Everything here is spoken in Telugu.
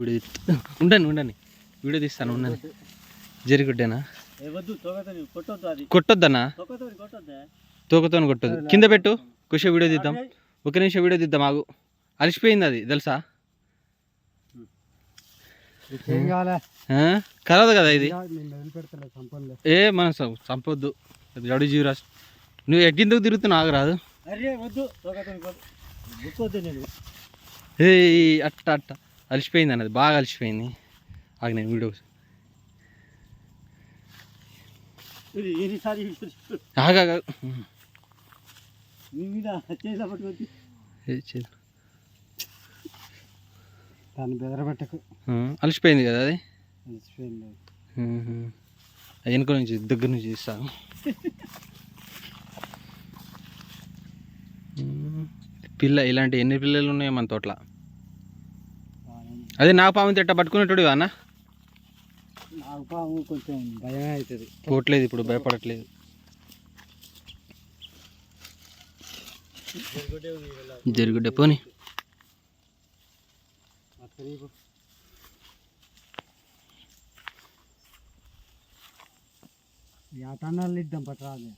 వీడియో ఉండని ఉండని వీడియో తీస్తాను ఉండని జరిగుడ్డేనా వద్దు తోకతో కొట్టొద్దనా? కొట్టొద్దే. కొట్టొద్దు. కింద పెట్టు. కుష వీడియో తీద్దాం. ఒక నిమిషం వీడియో తీద్దాం ఆగు. అలిసిపోయింది అది తెలుసా? కలదు కదా ఇది? ఏ మన చంపొద్దు. జడు జీవరాజ్ నువ్వు ఎక్కిందుకు తిరుగుతున్నావు? ఆగరాదు ఏ అట్ట అట్ట. అలిసిపోయింది అన్నది బాగా అలిసిపోయింది. ఆగ నేను వీడియో ఆగా దాన్ని బెదరబెట్టకు అలిసిపోయింది కదా అది? తెలిసిపోయింది మ్మ్. వెనుక నుంచి దగ్గర నుంచి తీస్తాను మ్మ్. పిల్ల ఇలాంటి ఎన్ని పిల్లలు ఉన్నాయో మన తోటల? అదే నా పాము తిట్ట పట్టుకునేటోడు అన్న? నాకు పాము కొంచెం భయమే అవుతుంది. పోవట్లేదు ఇప్పుడు భయపడట్లేదు. జరుగుడ్డ పోని. ఆటన్నాళ్ళు ఇద్దాం పట్టరాదు